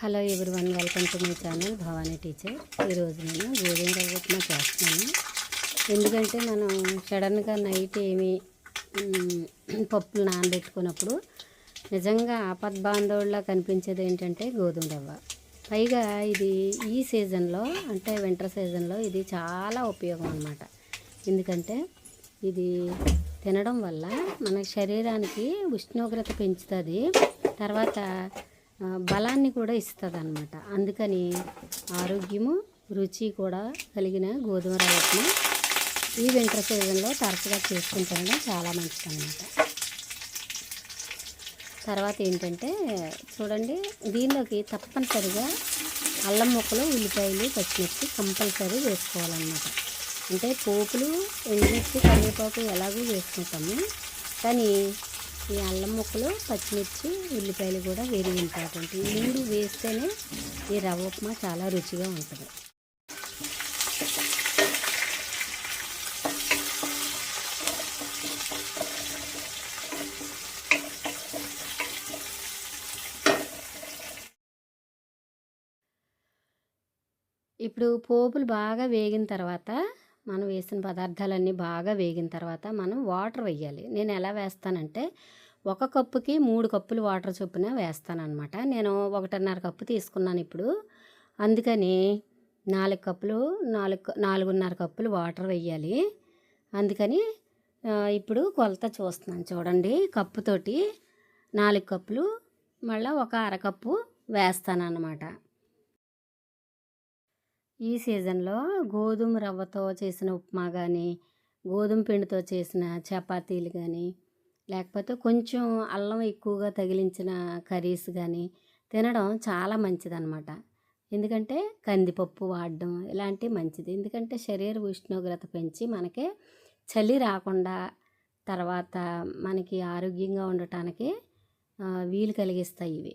Hello one welcome to my channel Bhavani teacher. ఈరోజు నేను గోధుమ రవ్వ ఉప్మా చేస్తున్నాను. ఎందుకంటే మనం సడన్గా నైట్ ఏమి పప్పులు నానబెట్టుకున్నప్పుడు నిజంగా ఆపద్బాంధవుల్లా కనిపించేది ఏంటంటే గోధుమ రవ్వ. పైగా ఇది ఈ సీజన్లో అంటే వింటర్ సీజన్లో ఇది చాలా ఉపయోగం అన్నమాట. ఎందుకంటే ఇది తినడం వల్ల మన శరీరానికి ఉష్ణోగ్రత పెంచుతుంది. తర్వాత బలాన్ని కూడా ఇస్తుంది అనమాట అందుకని ఆరోగ్యము రుచి కూడా కలిగిన గోధుమ రవ్వను ఈ వింటర్ సీజన్లో తరచుగా చేసుకుంటుండడం చాలా మంచిది అనమాట తర్వాత ఏంటంటే చూడండి దీనిలోకి తప్పనిసరిగా అల్లం ముక్కలు ఉల్లిపాయలు పచ్చిమిర్చి కంపల్సరీ వేసుకోవాలన్నమాట. అంటే పోపులు ఎండుమిర్చి కరివేపాకు ఎలాగో వేసుకుంటాము. కానీ ఈ అల్లం ముక్కలు పచ్చిమిర్చి ఉల్లిపాయలు కూడా వెరీ ఇంపార్టెంట్ ఈ మూడు వేస్తేనే ఈ రవ్వ ఉప్మా చాలా రుచిగా ఉంటుంది. ఇప్పుడు పోపులు బాగా వేగిన తర్వాత మనం వేసిన పదార్థాలన్నీ బాగా వేగిన తర్వాత మనం వాటర్ వేయాలి నేను ఎలా వేస్తానంటే ఒక కప్పుకి మూడు కప్పులు వాటర్ చొప్పున వేస్తానన్నమాట. నేను ఒకటిన్నర కప్పు తీసుకున్నాను ఇప్పుడు. అందుకని నాలుగు కప్పులు నాలుగు నాలుగున్నర కప్పులు వాటర్ వేయాలి అందుకని ఇప్పుడు కొలత చూస్తున్నాను చూడండి. కప్పుతోటి నాలుగు కప్పులు మళ్ళీ ఒక అరకప్పు వేస్తానన్నమాట. ఈ సీజన్లో గోధుమ రవ్వతో చేసిన ఉప్మా కానీ గోధుమ పిండితో చేసిన చపాతీలు కానీ లేకపోతే కొంచెం అల్లం ఎక్కువగా తగిలించిన కర్రీస్ కానీ తినడం చాలా మంచిదన్నమాట. ఎందుకంటే కందిపప్పు వాడడం ఇలాంటివి మంచిది. ఎందుకంటే శరీర ఉష్ణోగ్రత పెంచి మనకి చలి రాకుండా తర్వాత మనకి ఆరోగ్యంగా ఉండటానికి వీలు కలిగిస్తాయి ఇవి.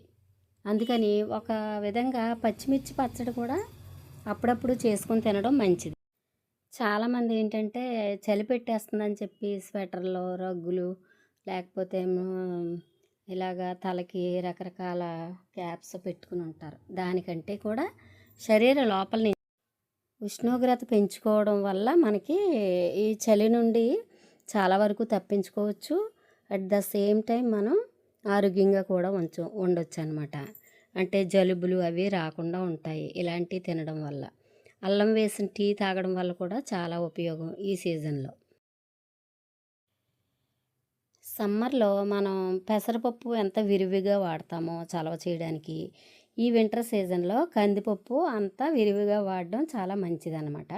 అందుకని ఒక విధంగా పచ్చిమిర్చి పచ్చడి కూడా అప్పుడప్పుడు చేసుకొని తినడం మంచిది. చాలామంది ఏంటంటే చలి పెట్టేస్తుందని చెప్పి స్వెటర్లు రగ్గులు లేకపోతే ఇలాగా తలకి రకరకాల క్యాప్స్ పెట్టుకుని ఉంటారు. దానికంటే కూడా శరీర లోపల ఉష్ణోగ్రత పెంచుకోవడం వల్ల మనకి ఈ చలి నుండి చాలా వరకు తప్పించుకోవచ్చు. అట్ ద సేమ్ టైం మనం ఆరోగ్యంగా కూడా ఉంచ ఉండొచ్చు అనమాట అంటే జలుబులు అవి రాకుండా ఉంటాయి ఇలాంటివి తినడం వల్ల. అల్లం వేసిన టీ తాగడం వల్ల కూడా చాలా ఉపయోగం ఈ సీజన్లో. సమ్మర్లో మనం పెసరపప్పు ఎంత విరివిగా వాడతామో చలవ చేయడానికి ఈ వింటర్ సీజన్లో కందిపప్పు అంత విరివిగా వాడడం చాలా మంచిదన్నమాట.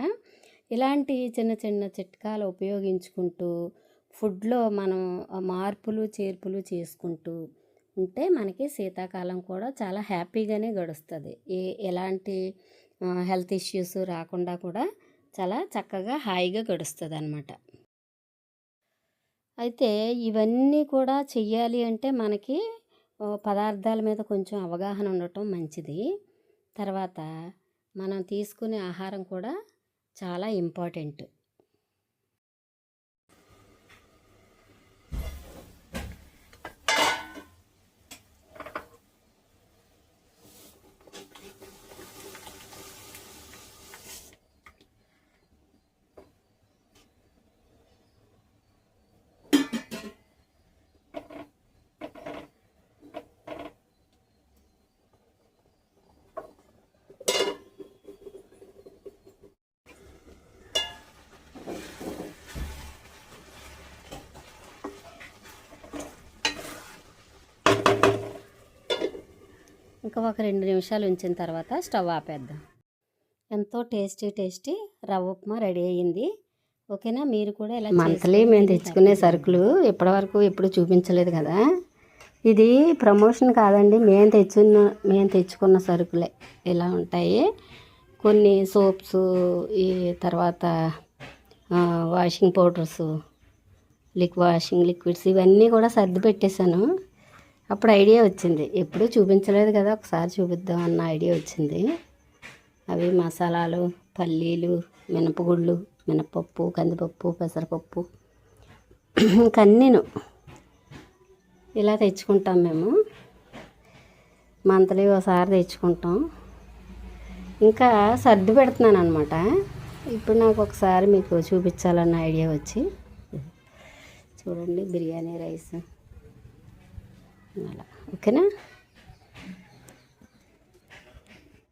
ఇలాంటి చిన్న చిన్న చిట్కాలు ఉపయోగించుకుంటూ ఫుడ్లో మనం మార్పులు చేర్పులు చేసుకుంటూ ఉంటే మనకి శీతాకాలం కూడా చాలా హ్యాపీగానే గడుస్తుంది. ఏ ఎలాంటి హెల్త్ ఇష్యూస్ రాకుండా కూడా చాలా చక్కగా హాయిగా గడుస్తుంది అనమాట అయితే ఇవన్నీ కూడా చెయ్యాలి అంటే మనకి పదార్థాల మీద కొంచెం అవగాహన ఉండటం మంచిది. తర్వాత మనం తీసుకునే ఆహారం కూడా చాలా ఇంపార్టెంట్. ఇంకా ఒక రెండు నిమిషాలు ఉంచిన తర్వాత స్టవ్ ఆపేద్దాం. ఎంతో టేస్టీ టేస్టీ రవ్వ ఉప్మా రెడీ అయ్యింది. ఓకేనా? మీరు కూడా ఇలా మంత్లీ మేము తెచ్చుకునే సరుకులు ఇప్పటివరకు ఎప్పుడు చూపించలేదు కదా. ఇది ప్రమోషన్ కాదండి. మేము తెచ్చున్న మేము తెచ్చుకున్న సరుకులే. ఇలా ఉంటాయి. కొన్ని సోప్స్ ఈ తర్వాత వాషింగ్ పౌడర్స్ లిక్ వాషింగ్ లిక్విడ్స్ ఇవన్నీ కూడా సర్ది పెట్టేశాను. అప్పుడు ఐడియా వచ్చింది. ఎప్పుడూ చూపించలేదు కదా ఒకసారి చూపిద్దాం అన్న ఐడియా వచ్చింది. అవి మసాలాలు పల్లీలు మినపగుళ్ళు మినపప్పు కందిపప్పు పెసరపప్పు ఇంకా ఇలా తెచ్చుకుంటాం మేము. మంత్లీ ఒకసారి తెచ్చుకుంటాం. ఇంకా సర్ది పెడుతున్నాను అనమాట ఇప్పుడు నాకు ఒకసారి మీకు చూపించాలన్న ఐడియా వచ్చి. చూడండి బిర్యానీ రైస్. ఓకేనా